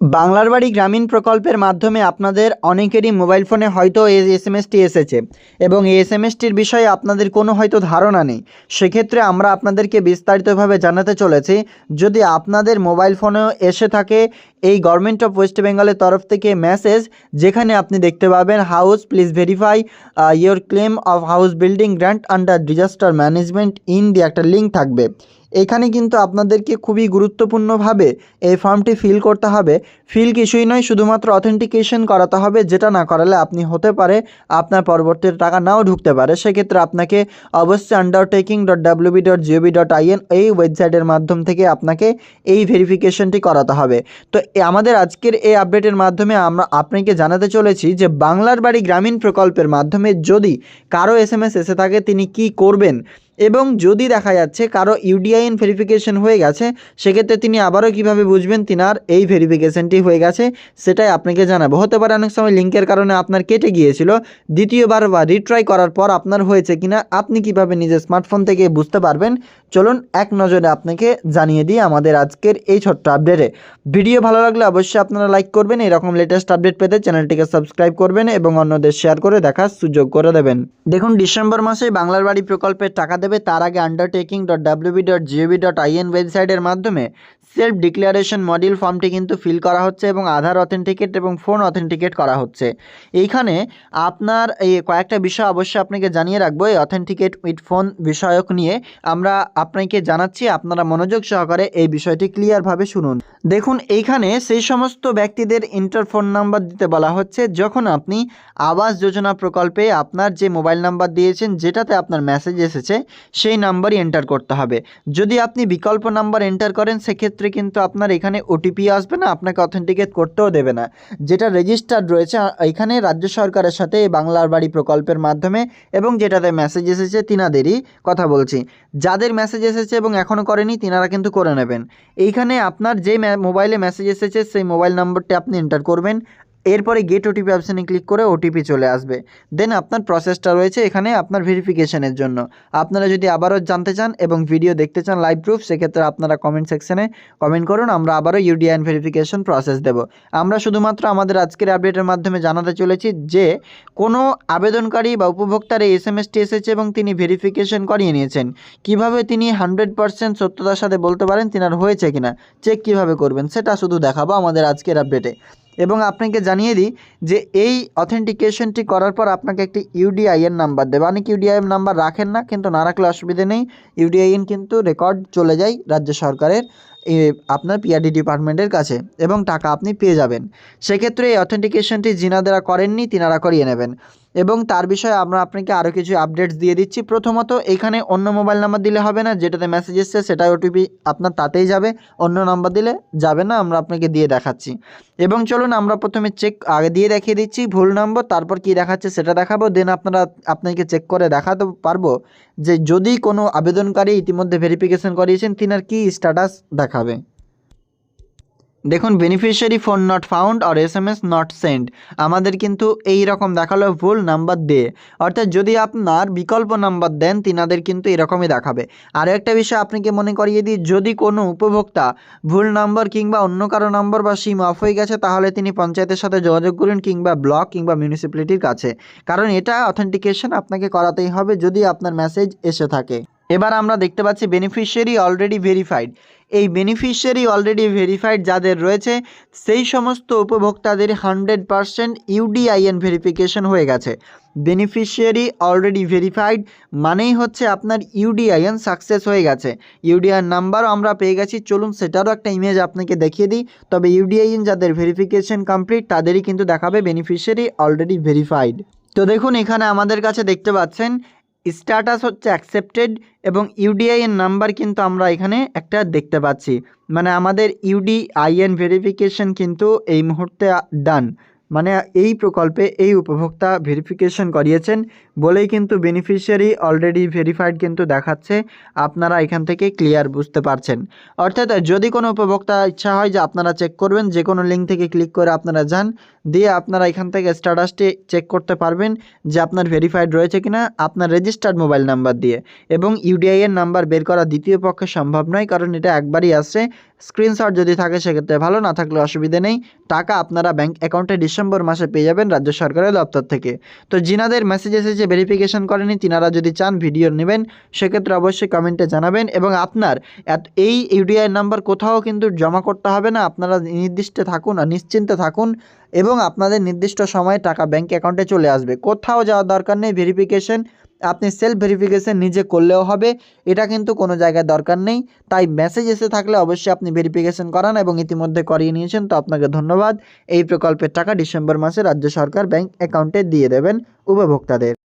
বাংলার বাড়ি গ্রামীণ প্রকল্পের মাধ্যমে আপনাদের অনেকেরই মোবাইল ফোনে হয়তো এই এস এম এসটি এসেছে এবং এই এস এম এসটির বিষয়ে আপনাদের কোনো হয়তো ধারণা নেই। সেক্ষেত্রে আমরা আপনাদেরকে বিস্তারিতভাবে জানাতে চলেছি। যদি আপনাদের মোবাইল ফোনেও এসে থাকে এই গভর্নমেন্ট অফ ওয়েস্ট বেঙ্গলের তরফ থেকে মেসেজ যেখানে আপনি দেখতে পাবেন house please verify your claim of house building grant under disaster management in দিয়ে একটা লিঙ্ক থাকবে। এখানে কিন্তু আপনাদেরকে খুবই গুরুত্বপূর্ণভাবে এই ফর্মটি ফিল করতে হবে। ফিল কিছুই নয়, শুধুমাত্র অথেন্টিকেশন করাতে হবে, যেটা না করালে আপনি হতে পারে আপনার পরবর্তীতে টাকা নাও ঢুকতে পারে। সেক্ষেত্রে আপনাকে অবশ্যই undertaking dot WB dot GOV dot IN এই ওয়েবসাইটের মাধ্যম থেকে আপনাকে এই ভেরিফিকেশনটি করাতে হবে। তো আমাদের আজকের এই আপডেটের মাধ্যমে আমরা আপনাকে জানাতে চলেছি যে বাংলার বাড়ি গ্রামীণ প্রকল্পের মাধ্যমে যদি কারও এস এম এস এসে থাকে, তিনি কি করবেন? এবং যদি দেখা যাচ্ছে কারও ইউডিআইএন ভেরিফিকেশন হয়ে গেছে, সেক্ষেত্রে তিনি আবারও কীভাবে বুঝবেন তিনার এই ভেরিফিকেশনটি হয়ে গেছে, সেটাই আপনাকে জানাব। হতে পারে অনেক সময় লিঙ্কের কারণে আপনার কেটে গিয়েছিল, দ্বিতীয়বার বা রিট্রাই করার পর আপনার হয়েছে কিনা, আপনি কীভাবে নিজের স্মার্টফোন থেকে বুঝতে পারবেন, চলুন এক নজরে আপনাকে জানিয়ে দিই আমাদের আজকের এই ছোট্ট আপডেটে ভিডিও ভালো লাগলে অবশ্যই আপনারা লাইক করবেন, এরকম লেটেস্ট আপডেট পেতে চ্যানেলটিকে সাবস্ক্রাইব করবেন এবং অন্যদের শেয়ার করে দেখার সুযোগ করে দেবেন। দেখুন, ডিসেম্বর মাসে বাংলার বাড়ি প্রকল্পের টাকা দেবে তার আগে undertaking dot WB dot GOV dot IN ওয়েবসাইটের মাধ্যমে সেলফ ডিক্লারেশন মডিউল ফর্মটি কিন্তু ফিল করা হচ্ছে এবং আধার অথেন্টিকেট এবং ফোন অথেন্টিকেট করা হচ্ছে। এইখানে আপনার এই কয়েকটা বিষয় অবশ্যই আপনাকে জানিয়ে রাখব। এই অথেন্টিকেট উইথ ফোন বিষয়ক নিয়ে আমরা আপনাকে জানাচ্ছি, আপনারা মনোযোগ সহকারে এই বিষয়টি ক্লিয়ারভাবে শুনুন। দেখুন, এইখানে সেই সমস্ত ব্যক্তিদের ইন্টার ফোন নাম্বার দিতে বলা হচ্ছে। যখন আপনি আবাস যোজনা প্রকল্পে আপনার যে মোবাইল নাম্বার দিয়েছেন, যেটাতে আপনার মেসেজ এসেছে, সেই নাম্বারই এন্টার করতে হবে। যদি আপনি বিকল্প নাম্বার এন্টার করেন, সেক্ষেত্রে কিন্তু আপনার এখানে ওটিপি আসবে না, আপনাকে অথেন্টিকেট করতেও দেবে না। যেটা রেজিস্টার্ড রয়েছে, এখানে রাজ্য সরকারের সাথে এই বাংলার বাড়ি প্রকল্পের মাধ্যমে এবং যেটাতে মেসেজ এসেছে, তিনাদেরই কথা বলছি। যাদের মেসেজ এসেছে এবং এখনও করেনি, তিনারা কিন্তু করে নেবেন। এইখানে আপনার যে মোবাইলে মেসেজ এসেছে, সেই মোবাইল নম্বরটি আপনি এন্টার করবেন। এরপরে গেট ওটিপি অপশানে ক্লিক করে ওটিপি চলে আসবে। দেন আপনার প্রসেসটা রয়েছে এখানে আপনার ভেরিফিকেশনের জন্য। আপনারা যদি আবারও জানতে চান এবং ভিডিও দেখতে চান লাইভ প্রুফ সেক্ষেত্রে আপনারা কমেন্ট সেকশনে কমেন্ট করুন, আমরা আবারও ইউডিআইন ভেরিফিকেশন প্রসেস দেব। আমরা শুধুমাত্র আমাদের আজকের আপডেটের মাধ্যমে জানাতে চলেছি যে, কোনো আবেদনকারী বা উপভোক্তার এই এস এম এসটি এসেছে এবং তিনি ভেরিফিকেশন করিয়ে নিয়েছেন। কীভাবে তিনি হান্ড্রেড পার্সেন্ট সত্যতার সাথে বলতে পারেন, তিনার হয়েছে কিনা চেক কীভাবে করবেন, সেটা শুধু দেখাবো আমাদের আজকের আপডেটে এবং আপনাকে জানিয়ে দিই যে এই অথেন্টিকেশনটি করার পর আপনাকে একটি ইউডিআইএন নাম্বার দেবে। অনেক ইউডিআইএন নাম্বার রাখেন না, কিন্তু না রাখলে অসুবিধে নেই। ইউডিআইএন কিন্তু রেকর্ড চলে যায় রাজ্য সরকারের। আপনার পিআরডি ডিপার্টমেন্টের কাছে এবং টাকা আপনি পেয়ে যাবেন। সেক্ষেত্রে এই অথেন্টিকেশনটি যিনারা করেননি, তিনারা করিয়ে নেবেন। এবং তার বিষয়ে আমরা আপনাকে আরও কিছু আপডেটস দিয়ে দিচ্ছি। প্রথমত, এখানে অন্য মোবাইল নাম্বার দিলে হবে না, যেটাতে মেসেজ এসছে সেটাই ওটিপি আপনার তাতেই যাবে। অন্য নাম্বার দিলে যাবে না, আমরা আপনাকে দিয়ে দেখাচ্ছি। এবং চলুন, আমরা প্রথমে চেক আগে দিয়ে দেখিয়ে দিচ্ছি, ভুল নম্বর তারপর কি দেখাচ্ছে সেটা দেখাবো। দেন আপনারা আপনাকে চেক করে দেখাতে পারব যে যদি কোনো আবেদনকারী ইতিমধ্যে ভেরিফিকেশন করিয়েছেন, তিনার কি স্ট্যাটাস দেখাবে দেখুন beneficiary phone not found R S M S not send আমাদের কিন্তু এই রকম দেখাল ভুল নাম্বার দিয়ে। অর্থাৎ যদি আপনার বিকল্প নাম্বার দেন, তিনাদের কিন্তু এরকমই দেখাবে। আর একটা বিষয় আপনাকে মনে করিয়ে দিই, যদি কোনো উপভোক্তা ভুল নাম্বার কিংবা অন্য কারও নাম্বার বা সিম অফ হয়ে গেছে, তাহলে তিনি পঞ্চায়েতের সাথে যোগাযোগ করুন কিংবা ব্লক কিংবা মিউনিসিপ্যালিটির কাছে। কারণ এটা অথেন্টিকেশন আপনাকে করাতেই হবে যদি আপনার মেসেজ এসে থাকে। এবার আমরা দেখতে পাচ্ছি বেনিফিশিয়ারি অলরেডি ভেরিফাইড এই বেনিফিশিয়ারি অলরেডি ভেরিফাইড যাদের রয়েছে, সেই সমস্ত উপভোক্তাদের হান্ড্রেড পারসেন্ট ইউডিআইএন ভেরিফিকেশন হয়ে গেছে। বেনিফিশিয়ারি অলরেডি ভেরিফাইড মানেই হচ্ছে আপনার ইউডিআইএন সাকসেস হয়ে গেছে। ইউডিআইএন নাম্বারও আমরা পেয়ে গেছি, চলুন সেটারও একটা ইমেজ আপনাকে দেখিয়ে দিই। তবে ইউডিআইএন যাদের ভেরিফিকেশন কমপ্লিট তাদেরই কিন্তু দেখাবে বেনিফিশিয়ারি অলরেডি ভেরিফাইড তো দেখুন, এখানে আমাদের কাছে দেখতে পাচ্ছেন স্ট্যাটাস হচ্ছে অ্যাকসেপ্টেড এবং ইউডিআইএন নাম্বার কিন্তু আমরা এখানে একটা দেখতে পাচ্ছি। মানে আমাদের ইউডিআইএন ভেরিফিকেশন কিন্তু এই মুহূর্তে ডান মানে এই প্রকল্পে এই উপভোক্তা ভেরিফিকেশন করিয়েছেন বলেই কিন্তু বেনিফিশিয়ারি অলরেডি ভেরিফাইড কিন্তু দেখাচ্ছে, আপনারা এখান থেকে ক্লিয়ার বুঝতে পারছেন। অর্থাৎ যদি কোনো উপভোক্তা ইচ্ছা হয় যে আপনারা চেক করবেন, যে কোনো লিঙ্ক থেকে ক্লিক করে আপনারা যান, দিয়ে আপনারা এখান থেকে স্ট্যাটাসটি চেক করতে পারবেন যে আপনার ভেরিফাইড রয়েছে কিনা, আপনার রেজিস্টার্ড মোবাইল নাম্বার দিয়ে। এবং ইউডিআই এর নাম্বার বের করা দ্বিতীয় পক্ষে সম্ভব নয়, কারণ এটা একবারই আসছে স্ক্রিনশট যদি থাকে, সেক্ষেত্রে ভালো, না থাকলে অসুবিধে নেই। টাকা আপনারা ব্যাংক অ্যাকাউন্টে ডিসেম্বর মাসে পেয়ে যাবেন রাজ্য সরকারের দপ্তর থেকে। তো জিনাদের মেসেজ এসেছে ভেরিফিকেশন করেনি, তিনারা যদি চান ভিডিও নেবেন, সেক্ষেত্রে অবশ্যই কমেন্টে জানাবেন এবং আপনার এই ইউডিআই নাম্বার কোথাও কিন্তু জমা করতে হবে না, আপনারা নির্দিষ্টে থাকুন আর নিশ্চিন্তে থাকুন এবং আপনাদের নির্দিষ্ট সময়ে টাকা ব্যাঙ্ক অ্যাকাউন্টে চলে আসবে। কোথাও যাওয়ার দরকার নেই ভেরিফিকেশন আপনি সেলফ ভেরিফিকেশান নিজে করলেও হবে। এটা কিন্তু কোনো জায়গায় দরকার নেই। তাই মেসেজ এসে থাকলে অবশ্যই আপনি ভেরিফিকেশান করান এবং ইতিমধ্যে করিয়ে নিয়েছেন। তো আপনাকে ধন্যবাদ। এই প্রকল্পের টাকা ডিসেম্বর মাসে রাজ্য সরকার ব্যাংক অ্যাকাউন্টে দিয়ে দেবেন উপভোক্তাদের।